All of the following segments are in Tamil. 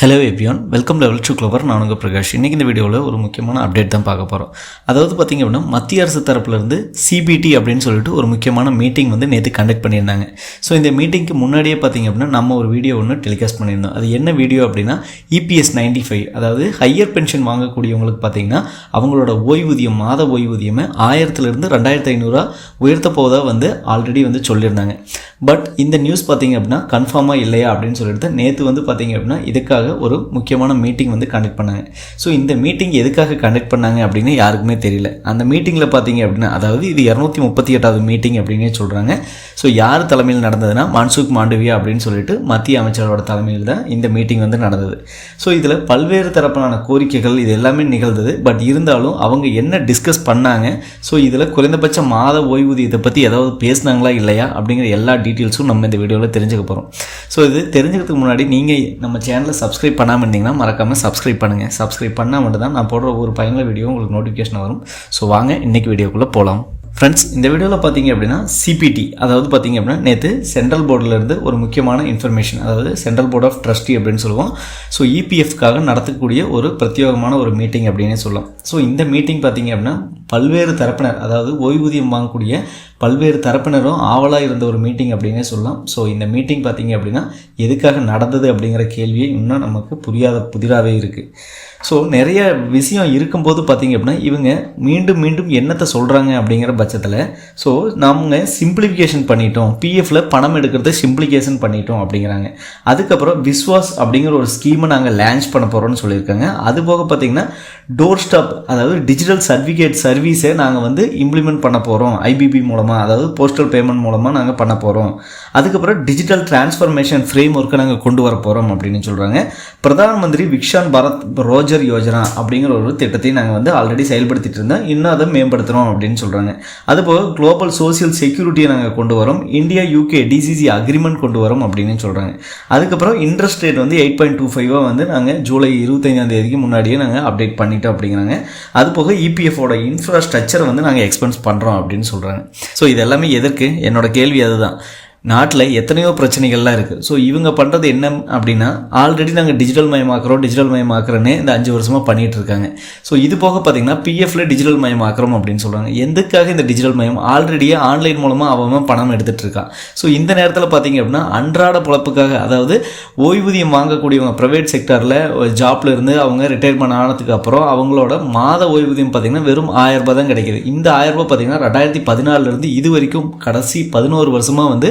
ஹலோ எபியான் வெல்கம் லெவல் டு க்ளோவர் நான் உங்கள் பிரகாஷ். இன்றைக்கி இந்த வீடியோவில் ஒரு முக்கியமான அப்டேட் தான் பார்க்க போகிறோம் அதாவது பார்த்திங்க அப்படின்னா மத்திய அரசு தரப்புலேருந்து சிபிடி அப்படின்னு சொல்லிட்டு ஒரு முக்கியமான மீட்டிங் வந்து நேற்று கண்டக்ட் பண்ணியிருந்தாங்க. ஸோ இந்த மீட்டிங்க்கு முன்னாடியே பார்த்திங்க அப்படின்னா நம்ம ஒரு வீடியோ ஒன்று டெலிகாஸ்ட் பண்ணியிருந்தோம். அது என்ன வீடியோ அப்படின்னா இபிஎஸ் நைன்டி ஃபைவ் அதாவது ஹையர் பென்ஷன் வாங்கக்கூடியவங்களுக்கு பார்த்திங்கன்னா அவங்களோட ஓய்வூதியம் மாத ஓய்வூதியமே ஆயிரத்துலேருந்து ரெண்டாயிரத்து ஐநூறுரூவா உயர்த்த போதாக வந்து ஆல்ரெடி வந்து சொல்லியிருந்தாங்க. பட் இந்த நியூஸ் பார்த்தீங்க அப்படின்னா கன்ஃபார்மாக இல்லையா அப்படின்னு சொல்லிட்டு நேற்று வந்து பார்த்திங்க அப்படின்னா இதுக்காக ஒரு முக்கியமான மீட்டிங் வந்து கண்டக்ட் பண்ணாங்க. ஸோ இந்த மீட்டிங் எதுக்காக கண்டக்ட் பண்ணாங்க அப்படின்னு யாருக்குமே தெரியல. அந்த மீட்டிங்கில் பார்த்தீங்க அப்படின்னா அதாவது இது இரநூத்தி முப்பத்தி எட்டாவது மீட்டிங் அப்படின்னே சொல்கிறாங்க ஸோ யார் தலைமையில் நடந்ததுன்னா மன்சுக் மாண்டவியா அப்படின்னு சொல்லிட்டு மத்திய அமைச்சரோட தலைமையில் தான் இந்த மீட்டிங் வந்து நடந்தது. ஸோ இதில் பல்வேறு தரப்பிலான கோரிக்கைகள் இது எல்லாமே நிகழ்ந்தது. பட் இருந்தாலும் அவங்க என்ன டிஸ்கஸ் பண்ணாங்க? ஸோ இதில் குறைந்தபட்ச மாத ஓய்வூதியத்தை பற்றி ஏதாவது பேசுனாங்களா இல்லையா? அப்படிங்கிற எல்லா டீட்டெயில்ஸும் நம்ம இந்த வீடியோவில் தெரிஞ்சுக்க போகிறோம் ஸோ இது தெரிஞ்சுக்கிறதுக்கு முன்னாடி நீங்கள் நம்ம சேனலை சப்ஸ்கிரைப் பண்ணாமல் இருந்தீங்கன்னா மறக்காமல் சப்ஸ்கிரைப் பண்ணுங்கள் சப்ஸ்கிரைப் பண்ணால் மட்டும்தான் நான் போடுற ஒரு பயனுள்ள வீடியோ உங்களுக்கு நோட்டிஃபிகேஷன் வரும். ஸோ வாங்க இன்றைக்கி வீடியோக்குள்ளே போகலாம் ஃப்ரெண்ட்ஸ் இந்த வீடியோவில் பார்த்தீங்க அப்படின்னா சிபிடி அதாவது பார்த்தீங்க அப்படின்னா நேற்று சென்ட்ரல் போர்டிலேருந்து ஒரு முக்கியமான இன்ஃபர்மேஷன் அதாவது சென்ட்ரல் போர்ட் ஆஃப் ட்ரஸ்டி அப்படின்னு சொல்லுவோம். ஸோ இபிஎஃப்காக நடத்தக்கூடிய ஒரு பிரத்யேகமான ஒரு மீட்டிங் அப்படின்னே சொல்லலாம். ஸோ இந்த மீட்டிங் பார்த்தீங்க அப்படின்னா பல்வேறு தரப்பினர் அதாவது ஓய்வூதியம் வாங்கக்கூடிய பல்வேறு தரப்பினரும் ஆவலாக இருந்த ஒரு மீட்டிங் அப்படின்னே சொல்லலாம். ஸோ இந்த மீட்டிங் பார்த்தீங்க அப்படின்னா எதுக்காக நடந்தது அப்படிங்கிற கேள்வியை இன்னும் நமக்கு புரியாத புதிராகவே இருக்குது ஸோ நிறைய விஷயம் இருக்கும்போது பார்த்தீங்க அப்படின்னா இவங்க மீண்டும் மீண்டும் என்னத்தை சொல்கிறாங்க அப்படிங்கிற பட்சத்தில் ஸோ நம்ம சிம்பிளிஃபிகேஷன் பண்ணிட்டோம். பிஎஃப்ல பணம் எடுக்கிறத சிம்பிளிகேஷன் பண்ணிட்டோம் அப்படிங்கிறாங்க. அதுக்கப்புறம் விஸ்வாஸ் அப்படிங்கிற ஒரு ஸ்கீமை நாங்கள் லான்ச் பண்ண போகிறோம்னு சொல்லியிருக்காங்க. அது போக பார்த்தீங்கன்னா டோர் ஸ்டாப் அதாவது டிஜிட்டல் சர்டிஃபிகேட் சர்வீஸை நாங்கள் வந்து இம்ப்ளிமெண்ட் பண்ண போகிறோம் ஐபிபி மூலமாக அதாவது போஸ்டல் பேமெண்ட் மூலமாக நாங்கள் பண்ண போகிறோம் அதுக்கப்புறம் டிஜிட்டல் டிரான்ஸ்ஃபர்மேஷன் ஃப்ரேம் ஒர்க்கை நாங்கள் கொண்டு வர போகிறோம் அப்படின்னு சொல்கிறாங்க பிரதான் மந்திரி விக்ஷான் பாரத் ரோஜர் யோஜனா அப்படிங்கிற ஒரு திட்டத்தை நாங்கள் வந்து ஆல்ரெடி செயல்படுத்திட்டு இருந்தோம். இன்னும் அதை மேம்படுத்துகிறோம் அப்படின்னு சொல்கிறாங்க அதுபோக குளோபல் சோசியல் செக்யூரிட்டியை நாங்கள் கொண்டு வரோம். இந்தியா யூகே டிசிசி அக்ரிமெண்ட் கொண்டு வரோம் அப்படின்னு சொல்கிறாங்க அதுக்கப்புறம் இன்ட்ரெஸ்ட் ரேட் வந்து எயிட் பாயிண்ட் டூ ஃபைவாக வந்து நாங்கள் ஜூலை இருபத்தைந்தாம் தேதிக்கு முன்னாடியே நாங்கள் அப்டேட் பண்ணிட்டோம் அப்படிங்கிறாங்க. அது போக E இபிஎஃபோட இன்ஃப்ராஸ்ட்ரக்சரை வந்து நாங்கள் எக்ஸ்பென்ஸ் பண்ணுறோம் அப்படின்னு சொல்கிறாங்க ஸோ இது எல்லாமே எதற்கு? என்னோட கேள்வி அதுதான். நாட்டில் எத்தனையோ பிரச்சனைகள்லாம் இருக்குது ஸோ இவங்க பண்ணுறது என்ன அப்படின்னா ஆல்ரெடி நாங்கள் டிஜிட்டல் மயமாக்குறோம் டிஜிட்டல் மயமாக்குறோன்னே இந்த அஞ்சு வருஷமாக பண்ணிகிட்டு இருக்காங்க. ஸோ இது போக பார்த்தீங்கன்னா பிஎஃப்ல டிஜிட்டல் மயமாக்குறோம் அப்படின்னு சொல்கிறாங்க எதுக்காக இந்த டிஜிட்டல் மயம்? ஆல்ரெடியே ஆன்லைன் மூலமாக அவன் பணம் எடுத்துகிட்டு இருக்கான். ஸோ இந்த நேரத்தில் பார்த்தீங்க அப்படின்னா அன்றாட பொழப்புக்காக அதாவது ஓய்வூதியம் வாங்கக்கூடியவங்க ப்ரைவேட் செக்டரில் ஜாப்ல இருந்து அவங்க ரிட்டையர்மெண்ட் ஆனதுக்கு அப்புறம் அவங்களோட மாத ஓய்வூதியம் பார்த்தீங்கன்னா வெறும் ஆயிரம் ரூபாய் தான் கிடைக்கிது. இந்த ஆயிரம் ரூபாய் பார்த்தீங்கன்னா ரெண்டாயிரத்தி பதினாலிருந்து இது வரைக்கும் கடைசி பதினோரு வருஷமாக வந்து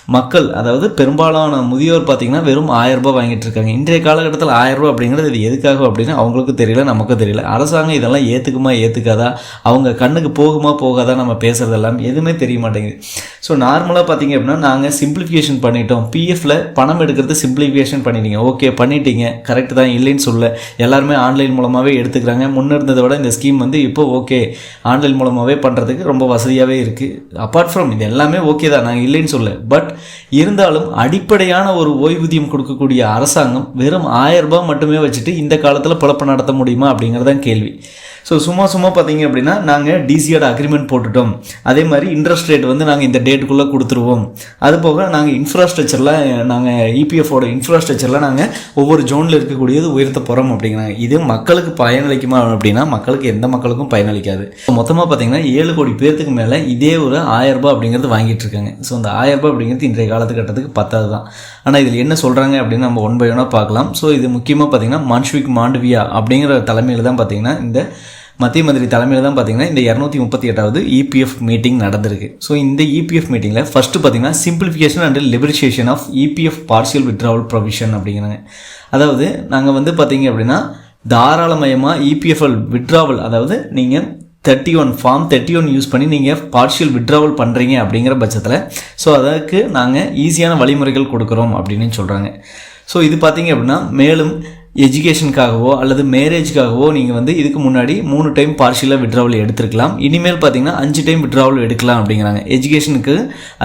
மக்கள் அதாவது பெரும்பாலான முதியோர் பார்த்தீங்கன்னா வெறும் ஆயிரம் ரூபாய் வாங்கிட்டு இருக்காங்க. இன்றைய காலகட்டத்தில் ஆயிரம் ரூபாய் அப்படிங்கிறது இது எதுக்காக அப்படின்னு அவங்களுக்கும் தெரியல நமக்கும் தெரியல. அரசாங்கம் இதெல்லாம் ஏற்றுக்குமா ஏற்றுக்காதா அவங்க கண்ணுக்கு போகுமா போகாதா நம்ம பேசுறதெல்லாம் எதுவுமே தெரிய மாட்டேங்குது. ஸோ நார்மலாக பார்த்தீங்க அப்படின்னா நாங்கள் சிம்பிளிஃபிகேஷன் பண்ணிட்டோம். பிஎஃப்ல பணம் எடுக்கிறது சிம்பிளிஃபிகேஷன் பண்ணிட்டீங்க. ஓகே பண்ணிட்டீங்க. கரெக்ட் தான். இல்லைன்னு சொல்ல எல்லாருமே ஆன்லைன் மூலமாகவே எடுத்துக்கிறாங்க. முன்ன இருந்ததை விட இந்த ஸ்கீம் வந்து இப்போ ஓகே ஆன்லைன் மூலமாகவே பண்ணுறதுக்கு ரொம்ப வசதியாகவே இருக்குது அப்பார்ட் ஃப்ரம் இது எல்லாமே ஓகே தான். நாங்கள் இல்லைன்னு சொல்ல பட் இருந்தாலும் அடிப்படையான ஒரு ஓய்வூதியம் கொடுக்கக்கூடிய அரசாங்கம் வெறும் ஆயிரம் ரூபாய் மட்டுமே வச்சுட்டு இந்த காலத்தில் பிழப்பு நடத்த முடியுமா அப்படிங்கிறதான் கேள்வி. ஸோ சும்மா சும்மா பார்த்தீங்க அப்படின்னா நாங்கள் டிசியோட அக்ரிமெண்ட் போட்டுட்டோம். அதே மாதிரி இன்ட்ரெஸ்ட் ரேட் வந்து நாங்கள் இந்த டேட்டுக்குள்ளே கொடுத்துருவோம். அது போக நாங்கள் இன்ஃப்ராஸ்ட்ரக்சரில் நாங்கள் இபிஎஃபோட இன்ஃப்ராஸ்ட்ரக்சரில் நாங்கள் ஒவ்வொரு ஜோனில் இருக்கக்கூடியது உயர்த்த போகிறோம் அப்படிங்கிறாங்க. இது மக்களுக்கு பயனளிக்குமா அப்படின்னா மக்களுக்கு எந்த மக்களுக்கும் பயனளிக்காது. மொத்தமாக பார்த்தீங்கன்னா ஏழு கோடி பேர்த்துக்கு மேலே இதே ஒரு ஆயிரம் அப்படிங்கிறது வாங்கிட்டு இருக்காங்க. ஸோ அந்த ஆயிரம் அப்படிங்கிறது இன்றைய காலத்துக்கட்டத்துக்கு பத்தாது தான். ஆனால் இதில் என்ன சொல்கிறாங்க அப்படின்னு நம்ம ஒன் பை ஒன்னாக பார்க்கலாம். ஸோ இது முக்கியமாக பார்த்தீங்கன்னா மான்ஷ்விக் மாண்டவியா அப்படிங்கிற தலைமையில் தான் பார்த்தீங்கன்னா இந்த மத்திய மந்திரி தலைமையில் தான் பார்த்தீங்கன்னா இந்த இரநூத்தி முப்பத்தி எட்டாவது இபிஎஃப் மீட்டிங் நடந்திருக்கு. ஸோ இந்த இபிஎஃப் மீட்டிங்கில் ஃபஸ்ட்டு பார்த்தீங்கன்னா simplification and liberation of EPF partial withdrawal provision அப்படிங்கிறாங்க. அதாவது நாங்கள் வந்து பார்த்தீங்க அப்படின்னா தாராளமயமாக இபிஎஃப்எல் வித்ட்ராவல் அதாவது நீங்கள் thirty one form thirty one use பண்ணி நீங்கள் பார்ஷியல் விட்ராவல் பண்ணுறீங்க அப்படிங்கிற பட்சத்தில் ஸோ அதற்கு நாங்கள் ஈஸியான வழிமுறைகள் கொடுக்குறோம் அப்படின்னு சொல்கிறாங்க ஸோ இது பார்த்தீங்க அப்படின்னா மேலும் எஜுகேஷனுக்காகவோ அல்லது மேரேஜ்க்காகவோ நீங்கள் வந்து இதுக்கு முன்னாடி மூணு டைம் பார்ஷியலாக விட்ராவல் எடுத்துருக்கலாம். இனிமேல் பார்த்தீங்கன்னா அஞ்சு டைம் விட்ராவல் எடுக்கலாம் அப்படிங்கிறாங்க. எஜுகேஷனுக்கு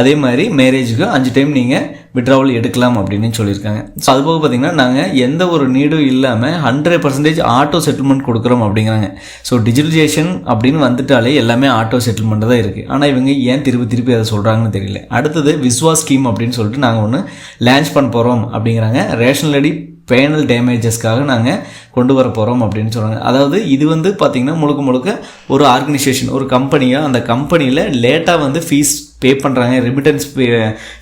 அதே மாதிரி மேரேஜுக்கு அஞ்சு டைம் நீங்கள் விட்ராவல் எடுக்கலாம் அப்படின்னு சொல்லியிருக்காங்க. ஸோ அது போக பார்த்தீங்கன்னா நாங்கள் எந்த ஒரு நீடும் இல்லாமல் ஹண்ட்ரட் பர்சன்டேஜ் ஆட்டோ செட்டில்மெண்ட் கொடுக்குறோம் அப்படிங்கிறாங்க. ஸோ டிஜிட்டலைசேஷன் அப்படின்னு வந்துட்டாலே எல்லாமே ஆட்டோ செட்டில்மெண்ட் தான் இருக்குது ஆனால் இவங்க ஏன் திருப்பி திருப்பி அதை சொல்கிறாங்கன்னு தெரியல. அடுத்தது விஸ்வா ஸ்கீம் அப்படின்னு சொல்லிட்டு நாங்கள் ஒன்று லான்ச் பண்ண போகிறோம் அப்படிங்கிறாங்க. ரேஷனல் அடி பேனல் டேமேஜஸ்க்காக நாங்கள் கொண்டு வர போகிறோம் அப்படின்னு சொல்கிறாங்க அதாவது இது வந்து பார்த்திங்கன்னா முழுக்க முழுக்க ஒரு ஆர்கனைசேஷன் ஒரு கம்பெனியாக அந்த கம்பெனியில் லேட்டாக வந்து ஃபீஸ் பே பண்ணுறாங்க ரிமிட்டன்ஸ் பே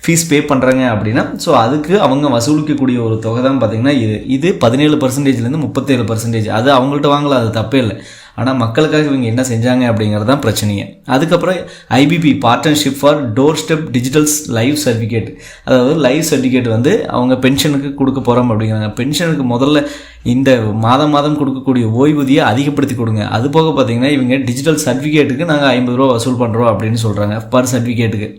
ஃபீஸ் பே பண்ணுறாங்க அப்படின்னா ஸோ அதுக்கு அவங்க வசூலிக்கக்கூடிய ஒரு தொகை தான் பார்த்திங்கன்னா இது. இது பதினேழு பர்சன்டேஜ்லேருந்து முப்பத்தேழு பர்சன்டேஜ் அது அவங்கள்ட்ட வாங்கலாம் அது தப்பே இல்லை. ஆனால் மக்களுக்காக இவங்க என்ன செஞ்சாங்க அப்படிங்கிறது தான் பிரச்சனையே. அதுக்கப்புறம் IPP partnership for doorstep digitals life certificate அதாவது லைஃப் சர்டிஃபிகேட் வந்து அவங்க பென்ஷனுக்கு கொடுக்க போகிறோம் அப்படிங்கிறாங்க. பென்ஷனுக்கு முதல்ல இந்த மாதம் மாதம் கொடுக்கக்கூடிய ஓய்வூதியை அதிகப்படுத்தி கொடுங்க. அது போக பார்த்தீங்கன்னா இவங்க டிஜிட்டல் சர்டிஃபிகேட்டுக்கு நாங்கள் ஐம்பது ரூபா வசூல் பண்ணுறோம் அப்படின்னு சொல்கிறாங்க பர் சர்டிஃபிகேட்டுக்கு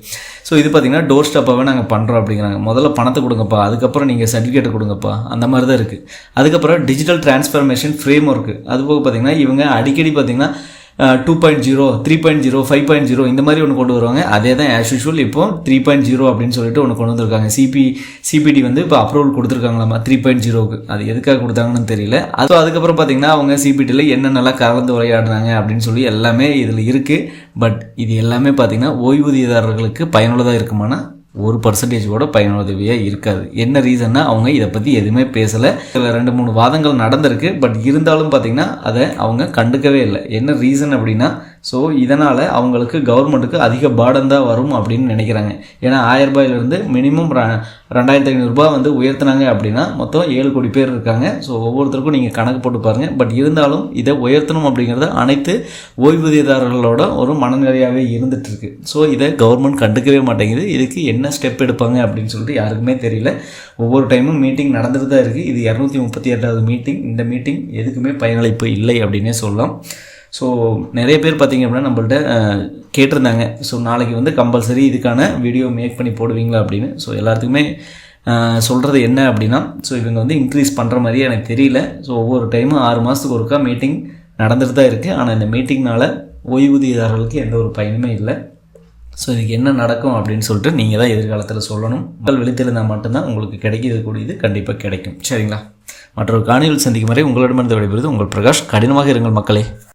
ஸோ இது பார்த்தீங்கன்னா டோர் ஸ்டெப்பாகவே நாங்கள் பண்ணுறோம் அப்படிங்கிறாங்க. முதல்ல பணத்தை கொடுங்கப்பா. அதுக்கப்புறம் நீங்கள் சர்டிஃபிகேட்டை கொடுங்கப்பா. அந்த மாதிரி தான் இருக்குது அதுக்கப்புறம் டிஜிட்டல் டிரான்ஸ்ஃபர்மேஷன் ஃப்ரேம் ஒர்க்கு அது போக பார்த்தீங்கன்னா இவங்க அடிக்கடி பார்த்தீங்கன்னா two point zero three point zero five point zero இந்த மாதிரி ஒன்று கொண்டு வருவாங்க. அதே தான் ஆஸ் யூஷுவல் இப்போ த்ரீ பாயிண்ட் ஜீரோ அப்படின்னு சொல்லிட்டு ஒன்று கொண்டு வந்திருக்காங்க. சிபி சிபிடி வந்து இப்போ அப்ரூவல் கொடுத்துருக்காங்களாமா? த்ரீ பாயிண்ட் ஜீரோக்கு அது எதுக்காக கொடுத்தாங்கன்னு தெரியல. அது அதுக்கப்புறம் பார்த்தீங்கன்னா அவங்க சிபிடியில் என்னென்னலாம் கலந்து உரையாடினாங்க அப்படின்னு சொல்லி எல்லாமே இதில் இருக்குது பட் இது எல்லாமே பார்த்தீங்கன்னா ஓய்வூதியதாரர்களுக்கு பயனுள்ளதாக இருக்குமானா? ஒரு பர்சன்டேஜ் கூட பயனுதவியாக இருக்காது. என்ன ரீசன்னா அவங்க இதை பற்றி எதுவுமே பேசலை. இதில் ரெண்டு மூணு வாதங்கள் நடந்திருக்கு பட் இருந்தாலும் பார்த்தீங்கன்னா அதை அவங்க கண்டுக்கவே இல்லை. என்ன ரீசன் அப்படின்னா ஸோ இதனால் அவங்களுக்கு கவர்மெண்ட்டுக்கு அதிக பாடம் தான் வரும் அப்படின்னு நினைக்கிறாங்க. ஏன்னா ஆயிரம் ரூபாயிலிருந்து மினிமம் ரெண்டாயிரத்தி ஐநூறுரூபா வந்து உயர்த்தினாங்க அப்படின்னா மொத்தம் ஏழு கோடி பேர் இருக்காங்க. ஸோ ஒவ்வொருத்தருக்கும் நீங்கள் கணக்கு போட்டு பாருங்கள் பட் இருந்தாலும் இதை உயர்த்தணும் அப்படிங்கிறது அனைத்து ஓய்வூதியதாரர்களோட ஒரு மனநிலையாகவே இருந்துட்டு இருக்கு ஸோ இதை கவர்மெண்ட் கண்டுக்கவே மாட்டேங்குது. இதுக்கு என்ன ஸ்டெப் எடுப்பாங்க அப்படின்னு சொல்லிட்டு யாருக்குமே தெரியல. ஒவ்வொரு டைமும் மீட்டிங் நடந்துட்டு தான் இருக்குது இது இரநூத்தி முப்பத்தி எட்டாவது மீட்டிங் இந்த மீட்டிங் எதுக்குமே பயனளிப்பு இல்லை அப்படின்னே சொல்லலாம். ஸோ நிறைய பேர் பார்த்திங்க அப்படின்னா நம்மள்ட்ட கேட்டிருந்தாங்க. ஸோ நாளைக்கு வந்து கம்பல்சரி இதுக்கான வீடியோ மேக் பண்ணி போடுவீங்களா அப்படின்னு. ஸோ எல்லாத்துக்குமே சொல்கிறது என்ன அப்படின்னா ஸோ இவங்க வந்து இன்க்ரீஸ் பண்ணுற மாதிரியே எனக்கு தெரியல. ஸோ ஒவ்வொரு டைமும் ஆறு மாதத்துக்கு ஒருக்கா மீட்டிங் நடந்துட்டு தான் இருக்குது ஆனால் இந்த மீட்டிங்னால் ஓய்வூதியதாரர்களுக்கு எந்த ஒரு பயனுமே இல்லை. ஸோ இதுக்கு என்ன நடக்கும் அப்படின்னு சொல்லிட்டு நீங்கள் தான் எதிர்காலத்தில் சொல்லணும். மக்கள் வெளித்திருந்தால் மட்டும்தான் உங்களுக்கு கிடைக்கக்கூடியது கண்டிப்பாக கிடைக்கும். சரிங்களா? மற்றொரு காணியில் சந்திக்கும் வரை உங்களிடமிருந்து விடைபெறுவது உங்கள் பிரகாஷ். கடினமாக இருங்கள் மக்களே.